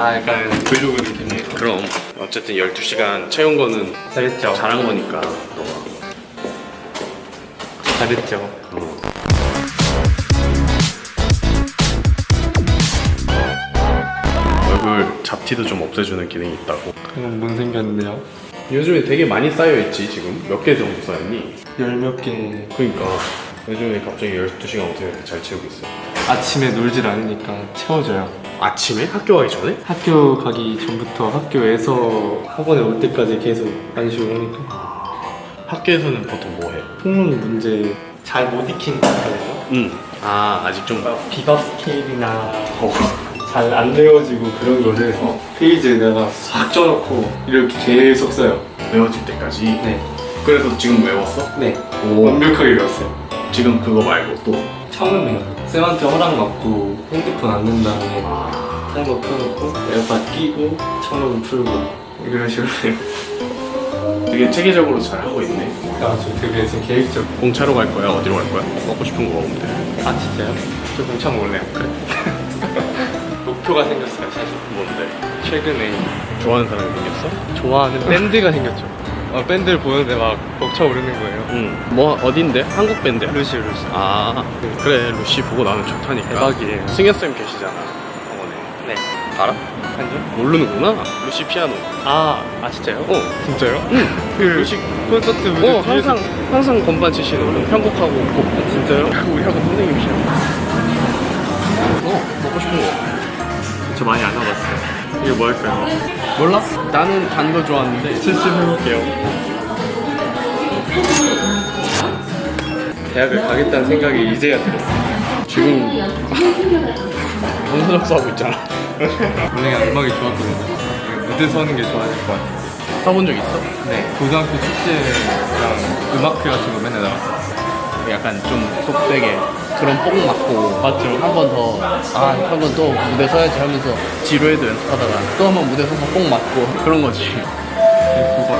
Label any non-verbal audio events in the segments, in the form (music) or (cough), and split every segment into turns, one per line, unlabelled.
아 약간 브이로그 느낌이에요.
그럼 어쨌든 12시간 채운 거는
잘했죠.
잘한 거니까
잘했죠.
얼굴 잡티도 좀 없애주는 기능이 있다고
그럼 문 생겼는데요.
요즘에 되게 많이 쌓여있지 지금 몇 개 정도 쌓였니?
열 몇 개.
그러니까 요즘에 갑자기 12시간 어떻게 이렇게 잘 채우고 있어
아침에 놀질 않으니까 채워줘요.
아침에? 학교 가기 전에?
학교 가기 전부터 학교에서 학원에 올 때까지 계속 안 쉬고 하니까
학교에서는 보통 뭐 해?
통론 문제 잘 못 익힌 거예요.
응. 아 아직 좀
비밥 스케일이나 잘안 외워지고 그런 거를 페이지에다가 싹 쪄놓고 이렇게 계속 써요.
외워질 때까지
네.
그래서 지금 외웠어?
네.
오
완벽하게 외웠어요.
지금 그거 말고 또
처음에는 쌤한테 허락 받고 핸드폰 안든 다음에 타이머 켜놓고 에어팟 끼고 청론 풀고 이런 식으로.
되게 체계적으로 잘 하고 있네
아, 저 되게 지금 계획적.
공차로 갈 거야? 어디로 갈 거야? 먹고 싶은 거 먹으면 돼
아, 진짜요? 저 공차 먹을래요. 그래. (laughs) 목표가 생겼어요, 사실.
뭔데?
최근에
좋아하는 사람이 생겼어?
좋아하는 밴드가 생겼죠. 어, 밴드를 보는데 막 벅차 오르는 거예요.
응뭐 어딘데? 한국 밴드야?
루시, 루시.
아 그래 루시 보고 나는 좋다니까
대박이에요.
승현 쌤 계시잖아 학원에
네.
알아?
한죠?
모르는구나 루시 피아노
아, 아, 진짜요?
어
진짜요?
응.
그
루시
콘서트 무대
어
뒤에서-
항상 항상 건반 치시는 분 편곡하고 곡
아, 진짜요?
우리 학원 선생님이시야 어 먹고 싶은 거
저 많이 안 와봤어요. 이게 뭐 할까요?
몰라? 나는 단 거 좋아하는데
70 해볼게요. 대학을 가겠다는 생각이 이제야 들었어요.
지금 정신없어 하고 있잖아 (laughs)
원래 음악이 좋았거든요. 무대 서는 게 좋아질 것 같아요.
써본 적 있어?
네. 고등학교 축제랑 음악회 같은 거 맨날 나갔어요.
약간 좀 속되게 그런 뽕 맞고
맞죠?
한 번 더, 아, 한 번 또 무대 서야지 하면서 지루해도 연습하다가 또 한 번 무대 서서 뽕 맞고 (laughs) 그런 거지.
그거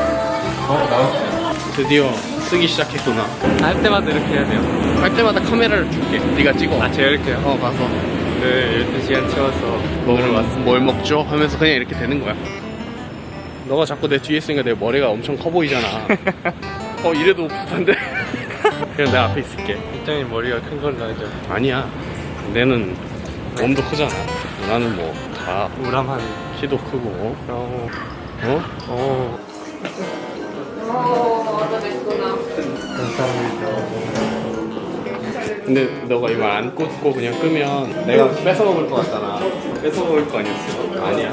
어 나왔어요.
드디어 쓰기 시작했구나.
할 때마다 이렇게 해야 돼요.
할 때마다 카메라를 줄게. 네가 찍어.
아 제가 이렇게요?
어, 가서
네 12시간 채워서
먹으러 왔어. 뭘 먹죠? 하면서 그냥 이렇게 되는 거야. 너가 자꾸 내 뒤에 있으니까 내 머리가 엄청 커 보이잖아. (laughs) 어, 이래도 부탄데? (laughs) 그냥 내 앞에 있을게.
입장이 머리가 큰 걸로 하죠.
아니야. 내는 몸도 크잖아. 나는 뭐 다
우람한.
키도 크고.
어.
어?
어.
어, 알아냈구나.
감사합니다.
근데 너가 이거 안 꽂고 그냥 끄면 내가 뺏어 먹을 것 같잖아.
뺏어 먹을 거 아니었어요?
아니야.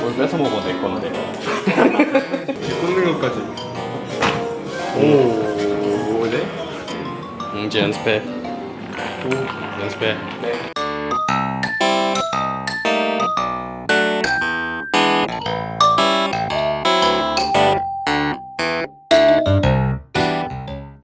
뭘 뺏어 먹어 내 건데. (laughs)
꽂는 것까지.
오. 연습해.
오.
연습해.
네.